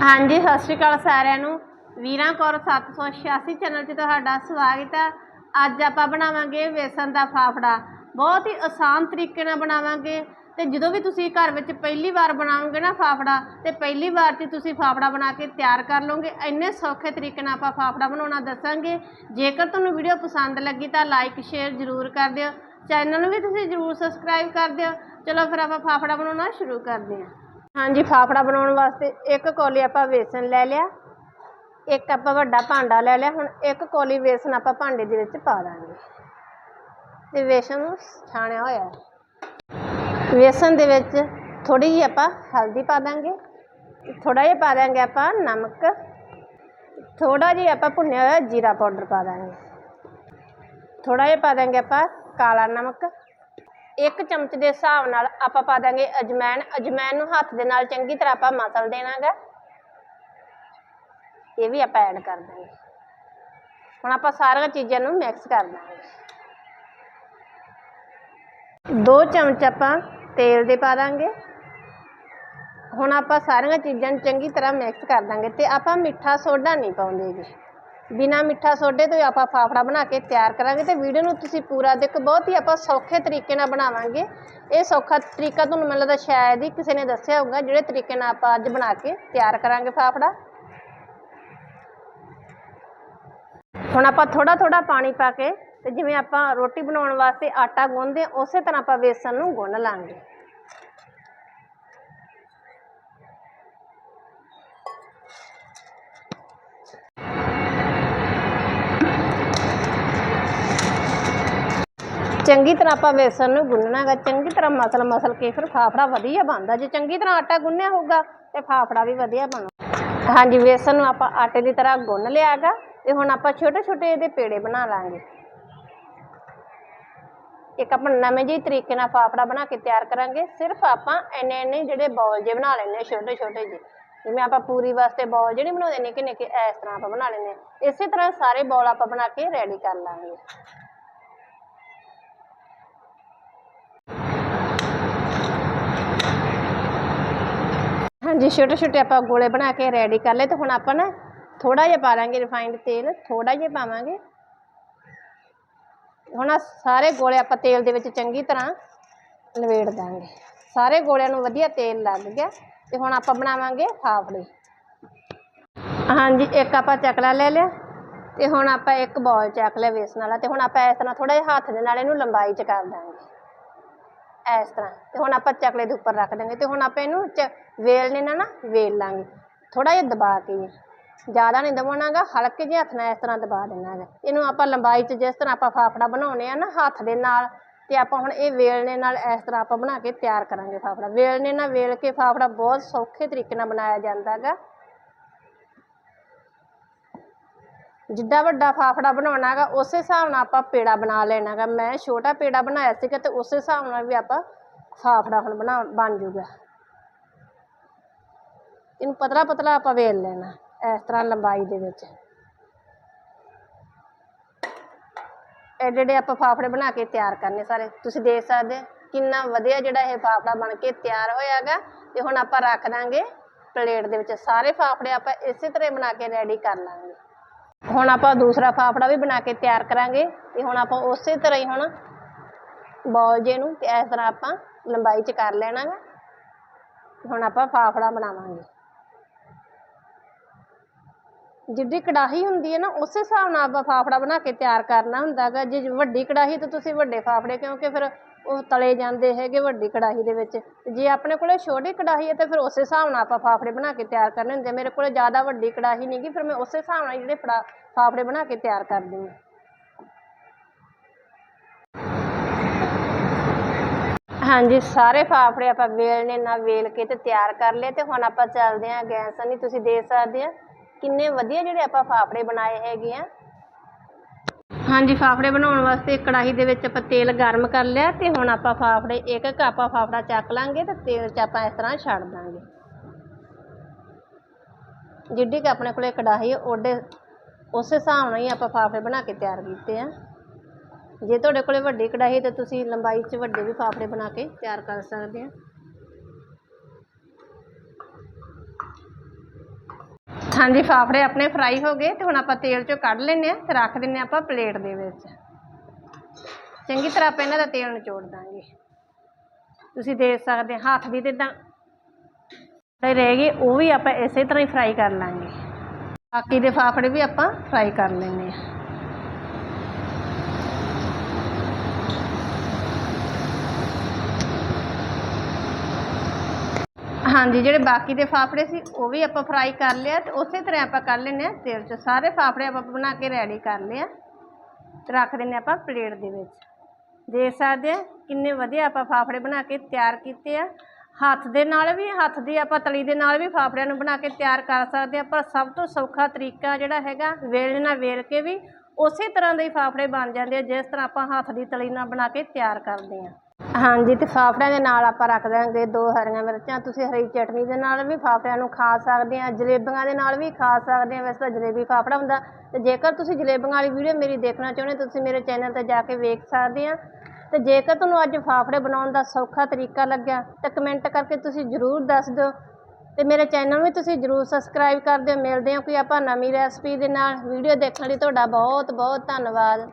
ਹਾਂਜੀ, ਸਤਿ ਸ਼੍ਰੀ ਅਕਾਲ ਸਾਰਿਆਂ ਨੂੰ। ਵੀਰਾਂ ਕੌਰ 786 ਚੈਨਲ 'ਤੇ ਤੁਹਾਡਾ ਸਵਾਗਤ ਹੈ ਅੱਜ ਆਪਾਂ ਬਣਾਵਾਂਗੇ ਵੇਸਣ ਦਾ ਫਾਫੜਾ। ਬਹੁਤ ਹੀ ਆਸਾਨ ਤਰੀਕੇ ਨਾਲ ਬਣਾਵਾਂਗੇ ਤੇ ਜਦੋਂ ਵੀ ਤੁਸੀਂ ਘਰ ਵਿੱਚ ਪਹਿਲੀ ਵਾਰ ਬਣਾਓਗੇ ਨਾ ਫਾਫੜਾ, ਤੇ ਪਹਿਲੀ ਵਾਰ 'ਚ ਤੁਸੀਂ ਫਾਫੜਾ ਬਣਾ ਕੇ ਤਿਆਰ ਕਰ ਲਓਗੇ। ਇੰਨੇ ਸੌਖੇ ਤਰੀਕੇ ਨਾਲ ਆਪਾਂ ਫਾਫੜਾ ਬਣਾਉਣਾ ਦੱਸਾਂਗੇ। ਜੇਕਰ ਤੁਹਾਨੂੰ ਵੀਡੀਓ ਪਸੰਦ ਲੱਗੀ ਤਾਂ ਲਾਈਕ ਸ਼ੇਅਰ ਜ਼ਰੂਰ ਕਰ ਦਿਓ। ਚੈਨਲ ਨੂੰ ਵੀ ਤੁਸੀਂ ਜ਼ਰੂਰ ਸਬਸਕ੍ਰਾਈਬ ਕਰ ਦਿਓ। ਚਲੋ ਫਿਰ ਆਪਾਂ ਫਾਫੜਾ ਬਣਾਉਣਾ ਸ਼ੁਰੂ ਕਰਦੇ ਹਾਂ। ਹਾਂਜੀ, ਫਾਫੜਾ ਬਣਾਉਣ ਵਾਸਤੇ ਇੱਕ ਕੌਲੀ ਆਪਾਂ ਵੇਸਣ ਲੈ ਲਿਆ, ਇੱਕ ਆਪਾਂ ਵੱਡਾ ਭਾਂਡਾ ਲੈ ਲਿਆ, ਹੁਣ ਇੱਕ ਕੋਲੀ ਵੇਸਣ ਆਪਾਂ ਭਾਂਡੇ ਦੇ ਵਿੱਚ ਪਾ ਦਾਂਗੇ। ਤੇ ਵੇਸਣ ਨੂੰ ਛਾਣਿਆ ਹੋਇਆ ਵੇਸਣ ਦੇ ਵਿੱਚ ਥੋੜੀ ਜਿਹੀ ਆਪਾਂ ਹਲਦੀ ਪਾ ਦਾਂਗੇ ਥੋੜਾ ਜਿਹਾ ਪਾ ਦਾਂਗੇ ਆਪਾਂ ਨਮਕ ਥੋੜਾ ਜਿਹਾ ਆਪਾਂ ਭੁੰਨਿਆ ਹੋਇਆ ਜੀਰਾ ਪਾਊਡਰ ਪਾ ਦਾਂਗੇ। ਥੋੜਾ ਜਿਹਾ ਪਾ ਦਾਂਗੇ ਆਪਾਂ ਕਾਲਾ ਨਮਕ ਇੱਕ ਚਮਚ ਦੇ ਹਿਸਾਬ ਨਾਲ ਆਪਾਂ ਪਾ ਦਾਂਗੇ ਅਜਮੈਨ। ਅਜਮੈਨ ਨੂੰ ਹੱਥ ਦੇ ਨਾਲ ਚੰਗੀ ਤਰ੍ਹਾਂ ਆਪਾਂ ਮਸਲ ਦੇਣਾਗਾ। ਇਹ ਵੀ ਆਪਾਂ ਐਡ ਕਰ ਦਾਂਗੇ। ਹੁਣ ਆਪਾਂ ਸਾਰੀਆਂ ਚੀਜ਼ਾਂ ਨੂੰ ਮਿਕਸ ਕਰ ਦਾਂਗੇ। ਦੋ ਚਮਚ ਆਪਾਂ ਤੇਲ ਦੇ ਪਾ ਦਾਂਗੇ। ਹੁਣ ਆਪਾਂ ਸਾਰੀਆਂ ਚੀਜ਼ਾਂ ਨੂੰ ਚੰਗੀ ਤਰ੍ਹਾਂ ਮਿਕਸ ਕਰ ਦਾਂਗੇ ਤੇ ਆਪਾਂ ਮਿੱਠਾ ਸੋਡਾ ਨਹੀਂ ਪਾਉਂਦੇ ਜੀ ਬਿਨਾ ਮਿੱਠਾ ਸੋਡੇ ਤੋਂ ਹੀ ਆਪਾਂ ਫਾਫੜਾ ਬਣਾ ਕੇ ਤਿਆਰ ਕਰਾਂਗੇ ਤੇ ਵੀਡੀਓ ਨੂੰ ਤੁਸੀਂ ਪੂਰਾ ਦੇਖੋ ਬਹੁਤ ਹੀ ਆਪਾਂ ਸੌਖੇ ਤਰੀਕੇ ਨਾਲ ਬਣਾਵਾਂਗੇ। ਇਹ ਸੌਖਾ ਤਰੀਕਾ ਤੁਹਾਨੂੰ ਮੈਨੂੰ ਲੱਗਦਾ ਸ਼ਾਇਦ ਹੀ ਕਿਸੇ ਨੇ ਦੱਸਿਆ ਹੋਊਗਾ ਜਿਹੜੇ ਤਰੀਕੇ ਨਾਲ ਆਪਾਂ ਅੱਜ ਬਣਾ ਕੇ ਤਿਆਰ ਕਰਾਂਗੇ ਫਾਫੜਾ। ਹੁਣ ਆਪਾਂ ਥੋੜਾ ਥੋੜਾ ਪਾਣੀ ਪਾ ਕੇ ਤੇ ਜਿਵੇਂ ਆਪਾਂ ਰੋਟੀ ਬਣਾਉਣ ਵਾਸਤੇ ਆਟਾ ਗੁੰਨਦੇ ਹਾਂ, ਉਸੇ ਤਰ੍ਹਾਂ ਆਪਾਂ ਵੇਸਣ ਨੂੰ ਗੁੰਨ ਲਾਂਗੇ। ਚੰਗੀ ਤਰ੍ਹਾਂ ਆਪਾਂ ਵੇਸਣ ਨੂੰ ਗੁੰਨਣਾ ਗਾ ਚੰਗੀ ਤਰ੍ਹਾਂ ਮਸਲ ਮਸਲ ਕੇ ਫਿਰ ਫਾਫੜਾ ਵਧੀਆ ਬਣਦਾ, ਜੇ ਚੰਗੀ ਤਰ੍ਹਾਂ ਆਟਾ ਗੁੰਨਿਆ ਹੋਊਗਾ ਤੇ ਫਾਫੜਾ ਵੀ ਵਧੀਆ ਬਣੂ। ਹਾਂਜੀ, ਵੇਸਣ ਨੂੰ ਆਪਾਂ ਆਟੇ ਦੀ ਤਰ੍ਹਾਂ ਗੁੰਨ ਲਿਆ ਗਾ ਤੇ ਹੁਣ ਆਪਾਂ ਛੋਟੇ ਛੋਟੇ ਇਹਦੇ ਪੇੜੇ ਬਣਾ ਲਾਂਗੇ। ਇੱਕ ਆਪਾਂ ਨਵੇਂ ਜਿਹੇ ਤਰੀਕੇ ਨਾਲ ਫਾਫੜਾ ਬਣਾ ਕੇ ਤਿਆਰ ਕਰਾਂਗੇ, ਸਿਰਫ ਆਪਾਂ ਇੰਨੇ ਇੰਨੇ ਜਿਹੜੇ ਬੌਲ ਜੇ ਬਣਾ ਲੈਣੇ ਛੋਟੇ ਛੋਟੇ ਜਿਹੇ। ਜਿਵੇਂ ਆਪਾਂ ਪੂਰੀ ਵਾਸਤੇ ਬੌਲ ਜਿਹੜੇ ਬਣਾਉਂਦੇ ਨਿੱਕੇ ਨਿੱਕੇ, ਇਸ ਤਰ੍ਹਾਂ ਆਪਾਂ ਬਣਾ ਲੈਣੇ ਇਸੇ ਤਰ੍ਹਾਂ ਸਾਰੇ ਬੌਲ ਆਪਾਂ ਬਣਾ ਕੇ ਰੈਡੀ ਕਰ ਲਾਂਗੇ। ਹਾਂਜੀ ਛੋਟੇ ਛੋਟੇ ਆਪਾਂ ਗੋਲੇ ਬਣਾ ਕੇ ਰੈਡੀ ਕਰ ਲਏ ਤੇ ਹੁਣ ਆਪਾਂ ਨਾ ਥੋੜਾ ਜਿਹਾ ਪਾ ਲਾਂਗੇ ਰਿਫਾਈਨਡ ਤੇਲ ਥੋੜਾ ਜਿਹਾ ਪਾਵਾਂਗੇ। ਹੁਣ ਸਾਰੇ ਗੋਲੇ ਆਪਾਂ ਤੇਲ ਦੇ ਵਿੱਚ ਚੰਗੀ ਤਰ੍ਹਾਂ ਲਵੇੜ ਦਾਂਗੇ। ਸਾਰੇ ਗੋਲਿਆਂ ਨੂੰ ਵਧੀਆ ਤੇਲ ਲੱਗ ਗਿਆ ਤੇ ਹੁਣ ਆਪਾਂ ਬਣਾਵਾਂਗੇ ਫਾਫੜੇ। ਹਾਂਜੀ, ਇੱਕ ਆਪਾਂ ਚਕਲਾ ਲੈ ਲਿਆ ਤੇ ਹੁਣ ਆਪਾਂ ਇੱਕ ਬੌਲ ਚੱਕ ਲਿਆ ਵੇਸਣ ਵਾਲਾ ਤੇ ਹੁਣ ਆਪਾਂ ਇਸ ਤਰ੍ਹਾਂ ਥੋੜਾ ਜਿਹਾ ਹੱਥ ਦੇ ਨਾਲ ਇਹਨੂੰ ਲੰਬਾਈ ਚ ਕਰ ਦਾਂਗੇ। ਇਸ ਤਰ੍ਹਾਂ ਤੇ ਹੁਣ ਆਪਾਂ ਚਕਲੇ ਦੇ ਉੱਪਰ ਰੱਖ ਦਾਂਗੇ ਤੇ ਹੁਣ ਆਪਾਂ ਇਹਨੂੰ ਚ ਵੇਲਣੇ ਨਾਲ ਨਾ ਵੇਲ ਲਾਂਗੇ। ਥੋੜਾ ਜਿਹਾ ਦਬਾ ਕੇ ਜੀ ਜ਼ਿਆਦਾ ਨਹੀਂ ਦਬਾਉਣਾਗਾ, ਹਲਕੇ ਜਿਹੇ ਹੱਥ ਨਾਲ ਇਸ ਤਰ੍ਹਾਂ ਦਬਾ ਦੇਣਾ ਇਹਨੂੰ ਆਪਾਂ ਲੰਬਾਈ 'ਚ ਜਿਸ ਤਰ੍ਹਾਂ ਆਪਾਂ ਫਾਫੜਾ ਬਣਾਉਣੇ ਆ ਨਾ, ਹੱਥ ਦੇ ਨਾਲ, ਤੇ ਆਪਾਂ ਹੁਣ ਇਹ ਵੇਲਣੇ ਨਾਲ ਇਸ ਤਰ੍ਹਾਂ ਆਪਾਂ ਬਣਾ ਕੇ ਤਿਆਰ ਕਰਾਂਗੇ ਫਾਫੜਾ। ਵੇਲਣੇ ਨਾਲ ਵੇਲ ਕੇ ਫਾਫੜਾ ਬਹੁਤ ਸੌਖੇ ਤਰੀਕੇ ਨਾਲ ਬਣਾਇਆ ਜਾਂਦਾ ਹੈਗਾ ਜਿੱਡਾ ਵੱਡਾ ਫਾਫੜਾ ਬਣਾਉਣਾ ਹੈਗਾ ਉਸੇ ਹਿਸਾਬ ਨਾਲ ਆਪਾਂ ਪੇੜਾ ਬਣਾ ਲੈਣਾ ਹੈਗਾ ਮੈਂ ਛੋਟਾ ਪੇੜਾ ਬਣਾਇਆ ਸੀਗਾ, ਤੇ ਉਸੇ ਹਿਸਾਬ ਨਾਲ ਵੀ ਆਪਾਂ ਫਾਫੜਾ ਹੁਣ ਬਣਾ, ਬਣ ਜੂਗਾ। ਇਹਨੂੰ ਪਤਲਾ ਪਤਲਾ ਆਪਾਂ ਵੇਲ ਲੈਣਾ, ਇਸ ਤਰ੍ਹਾਂ ਲੰਬਾਈ ਦੇ ਵਿੱਚ। ਇਹ ਜਿਹੜੇ ਆਪਾਂ ਫਾਫੜੇ ਬਣਾ ਕੇ ਤਿਆਰ ਕਰਨੇ ਸਾਰੇ। ਤੁਸੀਂ ਦੇਖ ਸਕਦੇ ਕਿੰਨਾ ਵਧੀਆ ਜਿਹੜਾ ਇਹ ਫਾਫੜਾ ਬਣ ਕੇ ਤਿਆਰ ਹੋਇਆਗਾ। ਤੇ ਹੁਣ ਆਪਾਂ ਰੱਖ ਦਾਂਗੇ ਪਲੇਟ ਦੇ ਵਿੱਚ। ਸਾਰੇ ਫਾਫੜੇ ਆਪਾਂ ਇਸੇ ਤਰ੍ਹਾਂ ਬਣਾ ਕੇ ਰੈਡੀ ਕਰ ਲਾਂਗੇ। ਹੁਣ ਆਪਾਂ ਦੂਸਰਾ ਫਾਫੜਾ ਵੀ ਬਣਾ ਕੇ ਤਿਆਰ ਕਰਾਂਗੇ। ਤੇ ਹੁਣ ਆਪਾਂ ਉਸੇ ਤਰ੍ਹਾਂ ਹੀ ਹੁਣ ਬੌਲ ਜੇ ਨੂੰ ਤੇ ਇਸ ਤਰ੍ਹਾਂ ਆਪਾਂ ਲੰਬਾਈ 'ਚ ਕਰ ਲੈਣਾ ਗਾ ਹੁਣ ਆਪਾਂ ਫਾਫੜਾ ਬਣਾਵਾਂਗੇ। ਜਿੱਡੀ ਕੜਾਹੀ ਹੁੰਦੀ ਹੈ ਨਾ, ਉਸੇ ਹਿਸਾਬ ਨਾਲ ਆਪਾਂ ਫਾਫੜਾ ਬਣਾ ਕੇ ਤਿਆਰ ਕਰਨਾ ਹੁੰਦਾ ਗਾ ਜੇ, ਵੱਡੀ ਕੜਾਹੀ ਤਾਂ ਤੁਸੀਂ ਵੱਡੇ ਫਾਫੜੇ, ਕਿਉਂਕਿ ਫਿਰ ਉਹ ਤਲੇ ਜਾਂਦੇ ਹੈਗੇ ਵੱਡੀ ਕੜਾਹੀ ਦੇ ਵਿੱਚ। ਜੇ ਆਪਣੇ ਕੋਲੇ ਛੋਟੀ ਕੜਾਹੀ ਹੈ ਤਾਂ ਫਿਰ ਉਸੇ ਹਿਸਾਬ ਨਾਲ ਆਪਾਂ ਫਾਫੜੇ ਬਣਾ ਕੇ ਤਿਆਰ ਕਰਨੇ ਹੁੰਦੇ। ਮੇਰੇ ਕੋਲੇ ਜ਼ਿਆਦਾ ਵੱਡੀ ਕੜਾਹੀ ਨਹੀਂ ਗੀ ਫਿਰ ਮੈਂ ਉਸੇ ਹਿਸਾਬ ਨਾਲ ਜਿਹੜੇ ਫੜਾ, ਫਾਫੜੇ ਬਣਾ ਕੇ ਤਿਆਰ ਕਰਦੀ ਹਾਂ। ਹਾਂਜੀ, ਸਾਰੇ ਫਾਫੜੇ ਆਪਾਂ ਵੇਲਣੇ ਨਾਲ ਵੇਲ ਕੇ ਤੇ ਤਿਆਰ ਕਰ ਲਏ ਤੇ ਹੁਣ ਆਪਾਂ ਚੱਲਦੇ ਹਾਂ ਗੈਸ ਨਹੀਂ ਤੁਸੀਂ ਦੇਖ ਸਕਦੇ ਆ? ਕਿੰਨੇ ਵਧੀਆ ਜਿਹੜੇ ਆਪਾਂ ਫਾਫੜੇ ਬਣਾਏ ਹੈਗੇ ਆ। ਹਾਂਜੀ, ਫਾਫੜੇ ਬਣਾਉਣ ਵਾਸਤੇ ਕੜਾਹੀ ਦੇ ਵਿੱਚ ਆਪਾਂ ਤੇਲ ਗਰਮ ਕਰ ਲਿਆ ਤੇ ਹੁਣ ਆਪਾਂ ਫਾਫੜੇ, ਇੱਕ ਇੱਕ ਆਪਾਂ ਫਾਫੜਾ ਚੱਕ ਲਾਂਗੇ ਤੇ ਤੇਲ 'ਚ ਆਪਾਂ ਇਸ ਤਰ੍ਹਾਂ ਛੱਡ ਦਾਂਗੇ। ਜਿੱਡੀ ਕਿ ਆਪਣੇ ਕੋਲੇ ਕੜਾਹੀ ਉਹਦੇ, ਉਸੇ ਹਿਸਾਬ ਨਾਲ ਹੀ ਆਪਾਂ ਫਾਫੜੇ ਬਣਾ ਕੇ ਤਿਆਰ ਕੀਤੇ ਆ। ਜੇ ਤੁਹਾਡੇ ਕੋਲੇ ਵੱਡੀ ਕੜਾਹੀ ਤੇ ਤੁਸੀਂ ਲੰਬਾਈ 'ਚ ਵੱਡੇ ਵੀ ਫਾਫੜੇ ਬਣਾ ਕੇ ਤਿਆਰ ਕਰ ਸਕਦੇ ਆ। ਹਾਂਜੀ, ਫਾਫੜੇ ਆਪਣੇ ਫਰਾਈ ਹੋ ਗਏ ਤੇ ਹੁਣ ਆਪਾਂ ਤੇਲ ਚੋਂ ਕੱਢ ਲੈਨੇ ਆ ਤੇ ਰੱਖ ਦਿੰਨੇ ਆ ਆਪਾਂ ਪਲੇਟ ਦੇ ਵਿੱਚ। ਚੰਗੀ ਤਰ੍ਹਾਂ ਆਪਾਂ ਇਹਨਾਂ ਦਾ ਤੇਲ ਨਿਚੋੜ ਦਾਂਗੇ। ਤੁਸੀਂ ਦੇਖ ਸਕਦੇ ਹੱਥ ਵੀ ਤੇ ਇਦਾਂ ਰਹਿ ਗਏ, ਉਹ ਵੀ ਆਪਾਂ ਇਸੇ ਤਰ੍ਹਾਂ ਹੀ ਫਰਾਈ ਕਰ ਲਾਂਗੇ। ਬਾਕੀ ਦੇ ਫਾਫੜੇ ਵੀ ਆਪਾਂ ਫਰਾਈ ਕਰ ਲੈਨੇ ਆ ਹਾਂਜੀ, ਜਿਹੜੇ ਬਾਕੀ ਦੇ ਫਾਫੜੇ ਸੀ, ਉਹ ਵੀ ਆਪਾਂ ਫਰਾਈ ਕਰ ਲਿਆ ਤੇ ਉਸੇ ਤਰ੍ਹਾਂ ਆਪਾਂ ਕਰ ਲੈਨੇ ਆ ਤੇਲ 'ਚ। ਸਾਰੇ ਫਾਫੜੇ ਆਪਾਂ ਬਣਾ ਕੇ ਰੈਡੀ ਕਰ ਲਿਆ ਤੇ ਰੱਖ ਦਿੰਨੇ ਆਪਾਂ ਪਲੇਟ ਦੇ ਵਿੱਚ। ਦੇਖ ਸਕਦੇ ਆ ਕਿੰਨੇ ਵਧੀਆ ਆਪਾਂ ਫਾਫੜੇ ਬਣਾ ਕੇ ਤਿਆਰ ਕੀਤੇ ਆ। ਹੱਥ ਦੇ ਨਾਲ ਵੀ, ਹੱਥ ਦੀ ਆਪਾਂ ਤਲੀ ਦੇ ਨਾਲ ਵੀ ਫਾਫੜਿਆਂ ਨੂੰ ਬਣਾ ਕੇ ਤਿਆਰ ਕਰ ਸਕਦੇ ਆ ਪਰ ਸਭ ਤੋਂ ਸੌਖਾ ਤਰੀਕਾ ਜਿਹੜਾ ਹੈਗਾ, ਵੇਲ ਨਾਲ ਵੇਲ ਕੇ ਵੀ ਉਸੇ ਤਰ੍ਹਾਂ ਦੇ ਹੀ ਫਾਫੜੇ ਬਣ ਜਾਂਦੇ ਆ, ਜਿਸ ਤਰ੍ਹਾਂ ਆਪਾਂ ਹੱਥ ਦੀ ਤਲੀ ਨਾਲ ਬਣਾ ਕੇ ਤਿਆਰ ਕਰਦੇ ਆ ਹਾਂਜੀ ਅਤੇ ਫਾਫੜਿਆਂ ਦੇ ਨਾਲ ਆਪਾਂ ਰੱਖ ਦਾਂਗੇ ਦੋ ਹਰੀਆਂ ਮਿਰਚਾਂ। ਤੁਸੀਂ ਹਰੀ ਚਟਨੀ ਦੇ ਨਾਲ ਵੀ ਫਾਫੜਿਆਂ ਨੂੰ ਖਾ ਸਕਦੇ ਆ, ਜਲੇਬੀਆਂ ਦੇ ਨਾਲ ਵੀ ਖਾ ਸਕਦੇ ਆ। ਵੈਸੇ ਤਾਂ ਜਲੇਬੀ ਫਾਫੜਾ ਹੁੰਦਾ। ਅਤੇ ਜੇਕਰ ਤੁਸੀਂ ਜਲੇਬੀਆਂ ਵਾਲੀ ਵੀਡੀਓ ਮੇਰੀ ਦੇਖਣਾ ਚਾਹੁੰਦੇ ਹੋ, ਤੁਸੀਂ ਮੇਰੇ ਚੈਨਲ ਤੇ ਜਾ ਕੇ ਵੇਖ ਸਕਦੇ ਆ। ਅਤੇ ਜੇਕਰ ਤੁਹਾਨੂੰ ਅੱਜ ਫਾਫੜੇ ਬਣਾਉਣ ਦਾ ਸੌਖਾ ਤਰੀਕਾ ਲੱਗਿਆ, ਤਾਂ ਕਮੈਂਟ ਕਰਕੇ ਤੁਸੀਂ ਜ਼ਰੂਰ ਦੱਸ ਦਿਓ। ਅਤੇ ਮੇਰੇ ਚੈਨਲ ਨੂੰ ਵੀ ਤੁਸੀਂ ਜ਼ਰੂਰ ਸਬਸਕ੍ਰਾਈਬ ਕਰ ਦਿਓ। ਮਿਲਦੇ ਹਾਂ ਕੋਈ ਆਪਾਂ ਨਵੀਂ ਰੈਸਪੀ ਦੇ ਨਾਲ। ਵੀਡੀਓ ਦੇਖਣ ਲਈ ਤੁਹਾਡਾ ਬਹੁਤ ਬਹੁਤ ਧੰਨਵਾਦ।